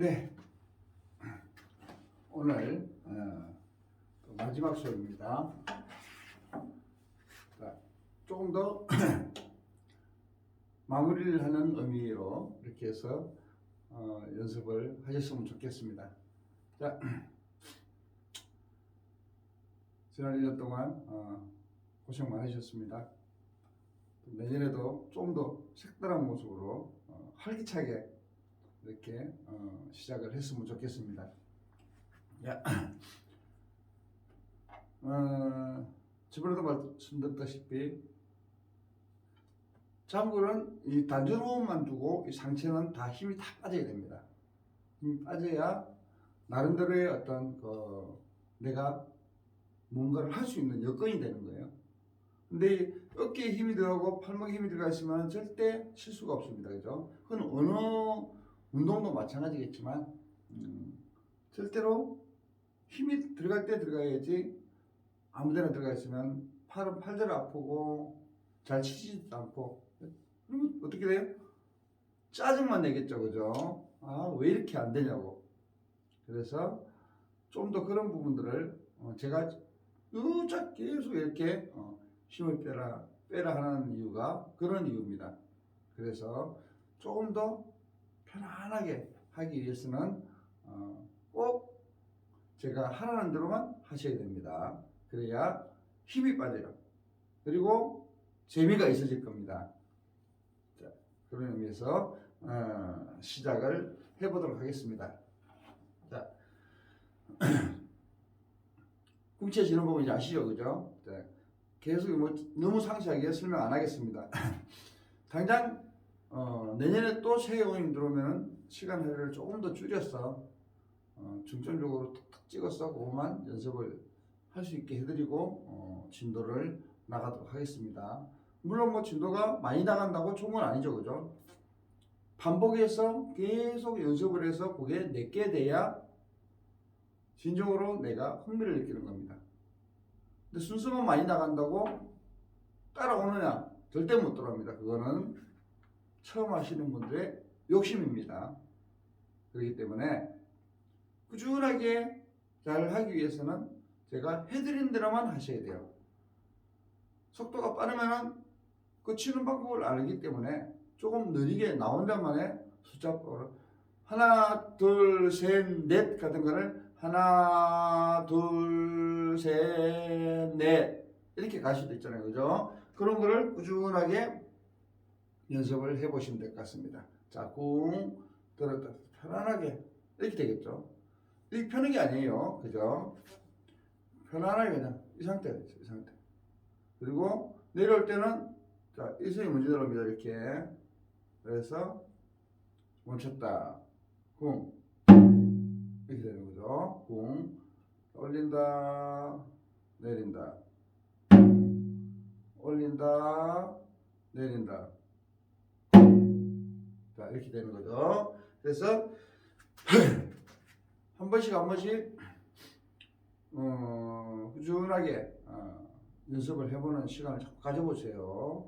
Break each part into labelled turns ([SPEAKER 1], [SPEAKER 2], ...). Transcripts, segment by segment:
[SPEAKER 1] 네. 오늘 어, 또 마지막 수업입니다. 자, 조금 더 마무리를 하는 의미로 이렇게 해서 어, 연습을 하셨으면 좋겠습니다. 자, 지난 1년 동안 어, 고생 많으셨습니다. 내년에도 좀 더 색다른 모습으로 어, 활기차게 이렇게 어, 시작을 했으면 좋겠습니다. 야, 어, 저번에도 말씀드렸다시피 장구는 이 단전호흡만 두고 이 상체는 다 힘이 다 빠져야 됩니다. 힘이 빠져야 나름대로의 어떤 그 내가 뭔가를 할 수 있는 여건이 되는 거예요. 근데 이 어깨에 힘이 들어가고 팔목에 힘이 들어가 있으면 절대 실수가 없습니다. 그죠? 그건 어느 운동도 마찬가지겠지만 음, 절대로 힘이 들어갈 때 들어가야지 아무데나 들어가 있으면 팔은 팔대로 아프고 잘 치지도 않고 그러면 어떻게 돼요? 짜증만 내겠죠 그죠? 아 왜 이렇게 안 되냐고 그래서 좀 더 그런 부분들을 어, 제가 으짝 계속 이렇게 어, 힘을 빼라 빼라 하는 이유가 그런 이유입니다 그래서 조금 더 편안하게 하기 위해서는 어, 꼭 제가 하라는 대로만 하셔야 됩니다. 그래야 힘이 빠져요. 그리고 재미가 있어질 겁니다. 자, 그런 의미에서 어, 시작을 해보도록 하겠습니다. 자, 훔쳐지는 부분 이제 아시죠, 그죠? 자, 계속 뭐 너무 상세하게 설명 안 하겠습니다. 당장 어, 내년에 또새 회원이 들어오면 시간 할애를 조금 더 줄여서 어, 중점적으로 툭툭 찍어서 그것만 연습을 할 수 있게 해드리고 어, 진도를 나가도록 하겠습니다. 물론 뭐 진도가 많이 나간다고 좋은 건 아니죠, 그죠? 반복해서 계속 연습을 해서 그게 내게 돼야 진정으로 내가 흥미를 느끼는 겁니다. 근데 순서만 많이 나간다고 따라오느냐? 절대 못 따라옵니다. 그거는 처음 하시는 분들의 욕심입니다. 그렇기 때문에 꾸준하게 잘 하기 위해서는 제가 해드린 대로만 하셔야 돼요. 속도가 빠르면은 그 치는 방법을 알기 때문에 조금 느리게 나온다만에 숫자법으로 하나 둘 셋 넷 같은 거를 하나 둘 셋 넷 이렇게 갈 수도 있잖아요, 그죠? 그런 거를 꾸준하게 연습을 해보시면 될 것 같습니다. 자, 쿵 들었다 편안하게 이렇게 되겠죠. 이 펴는 게 아니에요, 그죠? 편안하게 그냥 이 상태, 이 상태. 그리고 내려올 때는 자, 이 손이 먼저 들어옵니다, 이렇게. 그래서 멈췄다, 쿵 이렇게 되는 거죠. 쿵 올린다, 내린다, 올린다, 내린다. 자, 이렇게 되는 거죠. 그래서 한 번씩 한 번씩 어, 꾸준하게 어, 연습을 해보는 시간을 자꾸 가져보세요.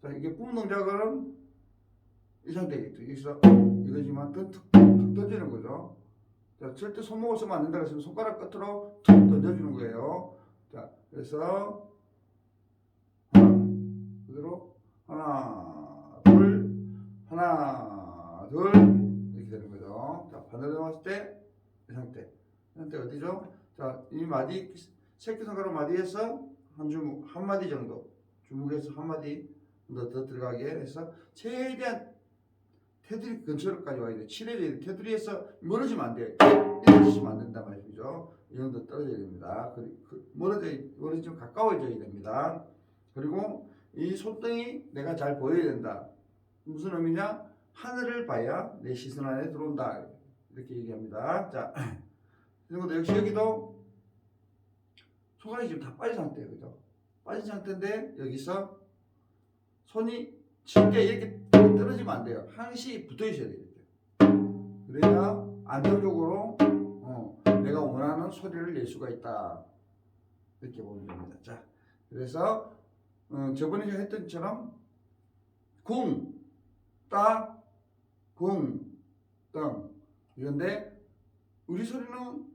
[SPEAKER 1] 자, 이게 뿜 동작은 이 상태겠죠. 여기서 이거지만 툭, 툭, 툭 던지는 거죠. 자, 절대 손목을 쓰면 안 된다 그랬으면 손가락 끝으로 툭 던져주는 거예요. 자, 그래서 둘 이렇게 되는 거죠. 자, 반대로 왔을 때 이 상태. 이 상태 어디죠? 자, 이 마디 새끼손가락 마디에서 한 주먹 한 마디 정도 주먹에서 한 마디 더, 더 들어가게 해서 최대한 테두리 근처로까지 와야 돼. 칠해야 테두리에서 멀어지면 안 돼. 이러시면 안 된단 말이죠. 이 정도 떨어져야 됩니다. 그, 그, 멀어져 멀어지면 가까워져야 됩니다. 그리고 이 손등이 내가 잘 보여야 된다. 무슨 의미냐? 하늘을 봐야 내 시선 안에 들어온다. 이렇게 얘기합니다. 자, 그리고 역시 여기도 손가락이 지금 다 빠진 상태예요. 그죠? 빠진 상태인데 여기서 손이 쉽게 이렇게 떨어지면 안 돼요. 항시 붙어 있어야 되겠죠. 그래야 안정적으로 어, 내가 원하는 소리를 낼 수가 있다. 이렇게 보면 됩니다. 자, 그래서 어, 저번에 했던 것처럼 궁, 따, 궁, 땅 이건데 우리 소리는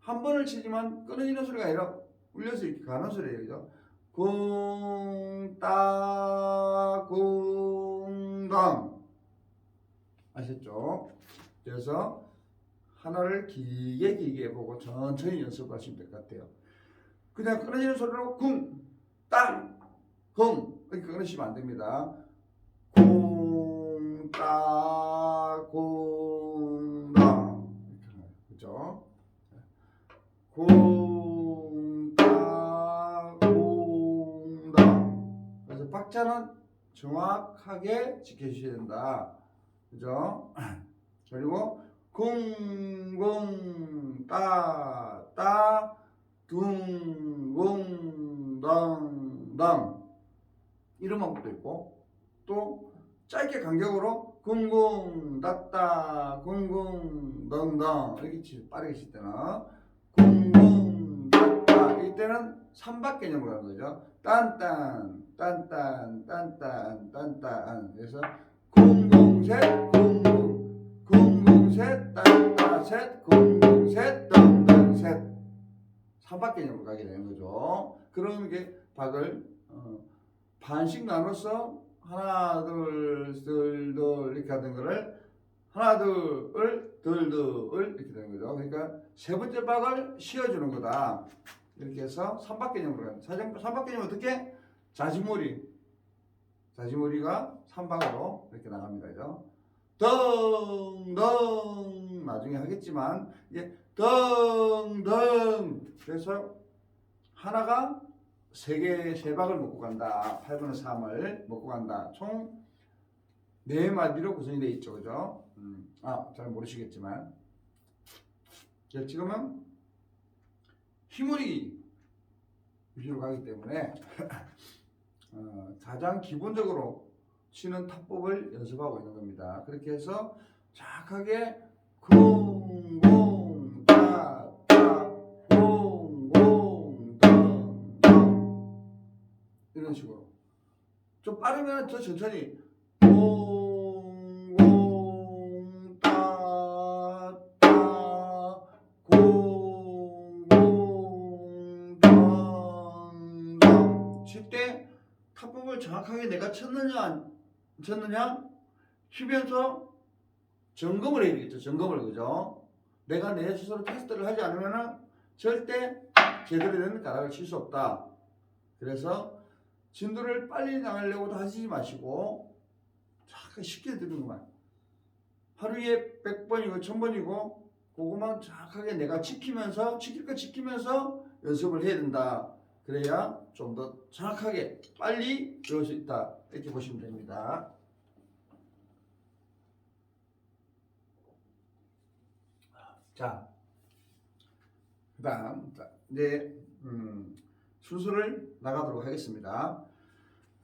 [SPEAKER 1] 한 번을 치지만 끊어지는 소리가 아니라 울려서 이렇게 가는 소리예요. 그죠? 궁따 궁당 아셨죠? 그래서 하나를 길게 길게 보고 천천히 연습하시면 될 것 같아요. 그냥 끊어지는 소리로 궁, 땅, 궁 이렇게 끊으시면 안 됩니다. 궁, 따, 궁, 당 이렇게 거예요. 그죠? 궁, 따, 궁, 당 그래서 박자는 정확하게 지켜주셔야 된다. 그죠? 그리고 궁궁 따따 둥궁 당당 이런 방법도 있고 또 짧게 간격으로 궁궁 따따 궁궁 당당 이렇게 치 빠르게 칠 때는 궁궁 따따 이때는 삼박 개념으로 하는 거죠. 딴딴 딴딴 딴딴 딴딴. 그래서 궁궁셋 궁궁 궁궁셋 따따셋 궁궁셋 덩덩셋. 삼박 개념으로 가게 되는 거죠. 그런 게 박을 어, 반씩 나눠서 하나 둘둘둘 이렇게 하던 거를 하나 둘둘둘 이렇게 되는 거죠. 그러니까 세 번째 박을 씌워주는 거다. 이렇게 해서 삼박 개념으로 거예요. 삼박 개념 어떻게? 자지머리 자지머리가 3박으로 이렇게 나갑니다. 그죠? 덩덩 나중에 하겠지만 이게 덩덩 그래서 하나가 세 개, 세 박을 먹고 간다. 8분의 3을 먹고 간다. 총 네 마디로 구성이 되어 있죠. 그죠? 음, 아, 잘 모르시겠지만. 자, 지금은 휘무리 위주로 가기 때문에 어, 가장 기본적으로 치는 타법을 연습하고 있는 겁니다. 그렇게 해서 정확하게 따따 이런 식으로. 좀 빠르면 더 천천히. 칠때 타법을 정확하게 내가 쳤느냐 안 쳤느냐? 쉬면서 점검을 해야 되겠죠 점검을. 그죠? 내가 내 스스로 테스트를 하지 않으면은 절대 제대로 된 가락을 칠 수 없다. 그래서 진도를 빨리 나가려고도 하시지 마시고 잠깐 쉽게 드는 것만 하루에 100번이고 1000번이고 그것만 정확하게 내가 지키면서 지킬 거 지키면서 연습을 해야 된다 그래야 좀 더 정확하게 빨리 배울 수 있다 이렇게 보시면 됩니다. 자, 그 다음 자, 이제 음, 순서를 나가도록 하겠습니다.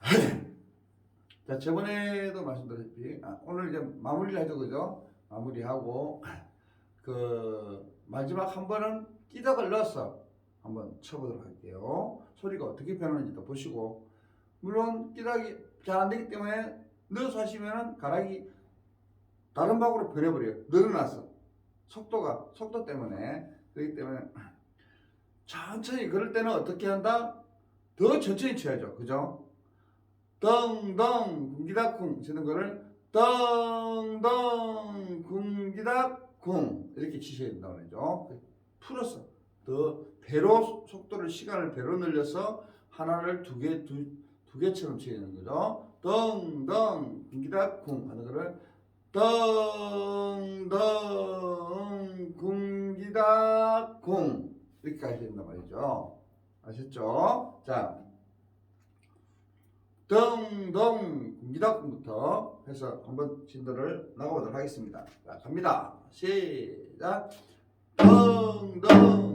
[SPEAKER 1] 자, 저번에도 말씀드렸듯이 아, 오늘 이제 마무리를 하죠, 그죠? 마무리하고 그 마지막 한 번은 끼덕을 넣어서 한번 쳐보도록 할게요. 소리가 어떻게 변하는지도 보시고 물론 끼락이 잘 안 되기 때문에 넣어서 하시면은 가락이 다른 방으로 변해버려요. 늘어나서 속도가 속도 때문에 그렇기 때문에 천천히 그럴 때는 어떻게 한다? 더 천천히 쳐야죠. 그죠? 덩덩 궁기닥쿵 치는 거를 덩덩 궁기닥쿵 이렇게 치셔야 된다고 그러죠. 풀어서 더 배로 속도를 시간을 배로 늘려서 하나를 두 개 두 두 개처럼 쳐야 되는 거죠. 덩덩 궁기닥쿵 하는 거를 덩덩 궁기닥쿵 가셔야 된단 말이죠. 아셨죠? 자, 덩덩 궁기닥쿵부터 해서 한번 진도를 나가보도록 하겠습니다. 자, 갑니다. 시작. 덩덩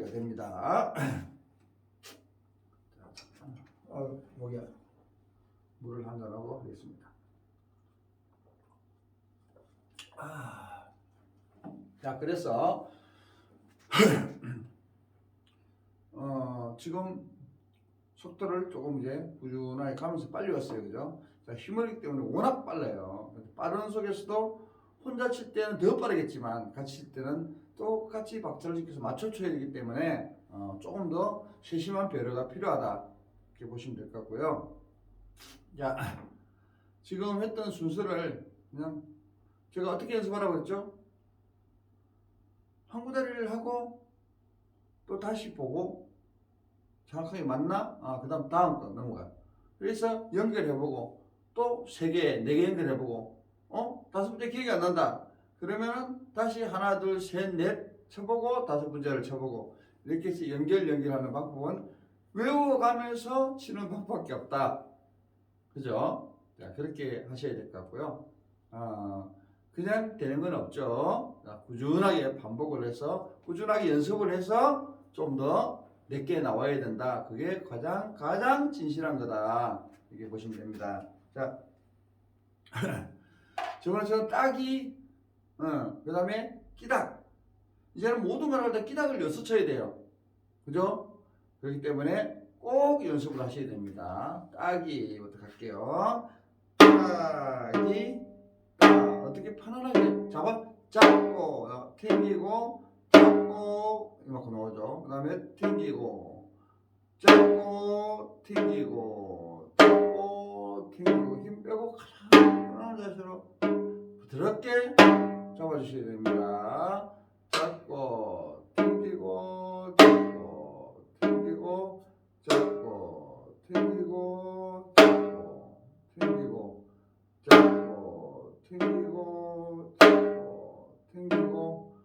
[SPEAKER 1] 마무리가 됩니다. 어, 여기 물을 한 잔하고 하겠습니다. 아, 자, 그래서 어, 지금 속도를 조금 이제 꾸준하게 가면서 빨리 왔어요, 그죠? 자, 힘을 때문에 워낙 빨라요. 빠른 속에서도 혼자 칠 때는 더 빠르겠지만 같이 칠 때는 똑같이 박자를 지켜서 맞춰줘야 되기 때문에 어, 조금 더 세심한 배려가 필요하다 이렇게 보시면 될 것 같고요. 자, 지금 했던 순서를 그냥 제가 어떻게 연습하라고 했죠? 한 구다리를 하고 또 다시 보고 정확하게 맞나? 아, 그 다음 다음 거 넘어가요. 그래서 연결해보고 또 세 개, 네 개 연결해보고 어? 다섯 번째 기억이 안 난다. 그러면은 다시 하나, 둘, 셋, 넷 쳐보고 다섯 번째를 쳐보고 이렇게 해서 연결 연결하는 방법은 외워가면서 치는 방법밖에 없다. 그죠? 자, 그렇게 하셔야 될 것 같고요. 아, 그냥 되는 건 없죠. 자, 꾸준하게 반복을 해서 꾸준하게 연습을 해서 좀 더 내게 나와야 된다. 그게 가장 가장 진실한 거다. 이렇게 보시면 됩니다. 자, 저번처럼 딱이, 어, 그 다음에 끼닥. 이제는 모든 걸 할 때 끼닥을 여섯 쳐야 돼요. 그죠? 그렇기 때문에 꼭 연습을 하셔야 됩니다. 따기부터 갈게요. 따기, 따. 어떻게 편안하게 잡아, 잡고, 어, 튕기고, 잡고, 이만큼 나오죠. 그 다음에 튕기고, 잡고, 튕기고, 잡고, 튕기고, 힘 빼고, 가장 편안한 자세로 부드럽게 잡아주셔야 됩니다. 잡고, 튕기고, 잡고, 튕기고, 잡고, 튕기고, 잡고, 튕기고, 잡고, 튕기고, 잡고, 튕기고,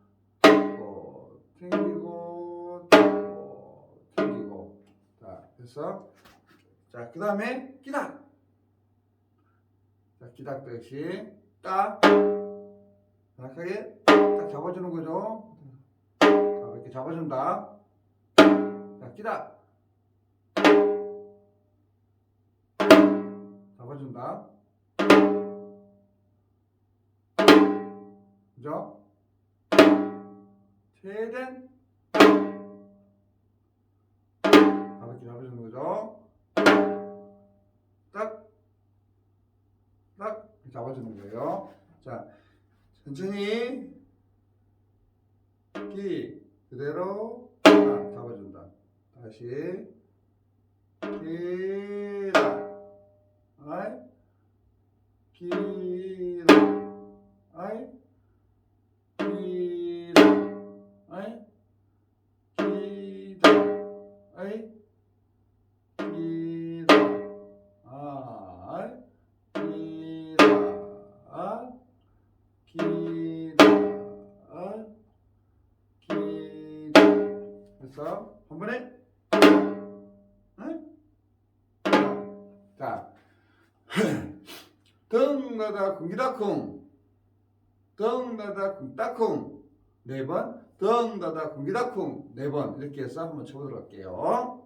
[SPEAKER 1] 잡고, 튕기고, 잡고, 튕기고. 자, 그래서, 자, 그 다음에 끼닥. 자, 끼닥 역시 딱, 정확하게 딱 잡아주는 거죠. 자, 이렇게 잡아준다. 자, 끼다. 잡아준다. 그죠? 최대한 딱 잡아주는 거예요. 자, 천천히. 기 그대로. 딱 잡아준다. 다시. 기다. 아이 기다. 아이 덩나다 쿵기다쿵. 덩나다 쿵따쿵. 네번. 덩나다 쿵기다쿵. 네번. 이렇게 해서 한번 쳐보도록 할게요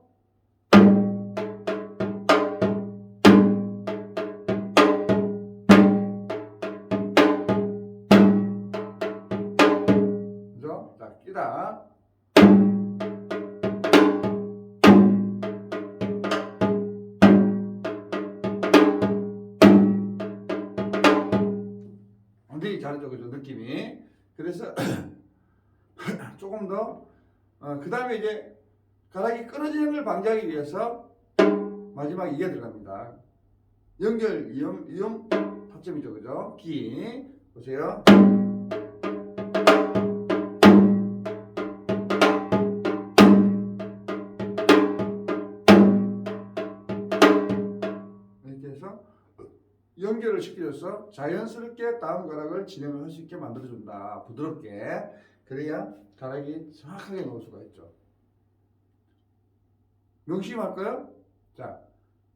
[SPEAKER 1] 어, 그 다음에 이제 가락이 끊어지는 걸 방지하기 위해서 마지막 이게 들어갑니다. 연결, 이음, 이음, 타점이죠, 그죠? 기. 보세요. 이렇게 해서 연결을 시켜줘서 자연스럽게 다음 가락을 진행을 할 수 있게 만들어준다. 부드럽게. 그래야 가락이 정확하게 넣을 수가 있죠. 명심할까요? 자,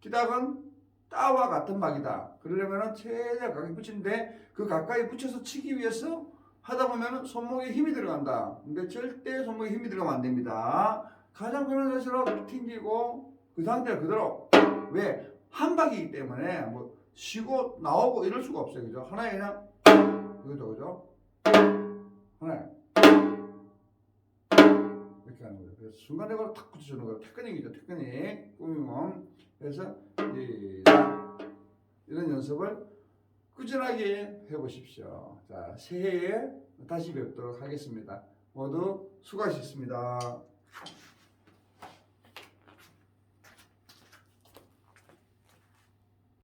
[SPEAKER 1] 기닥은 따와 같은 막이다. 그러려면 최대한 가까이 붙이는데 그 가까이 붙여서 치기 위해서 하다 보면 손목에 힘이 들어간다. 근데 절대 손목에 힘이 들어가면 안 됩니다. 가장 편한 자세로 튕기고 그 상태를 그대로 왜? 한 박이기 때문에 뭐 쉬고 나오고 이럴 수가 없어요. 그죠? 하나에 그냥 그죠, 그죠? 하나에 이렇게 하는 거예요. 그래서 순간적으로 탁 붙여주는 거예요. 테크닉이죠, 테크닉. 꾸미몸. 그래서 시작. 이런 연습을 꾸준하게 해보십시오. 자, 새해에 다시 뵙도록 하겠습니다. 모두 수고하셨습니다.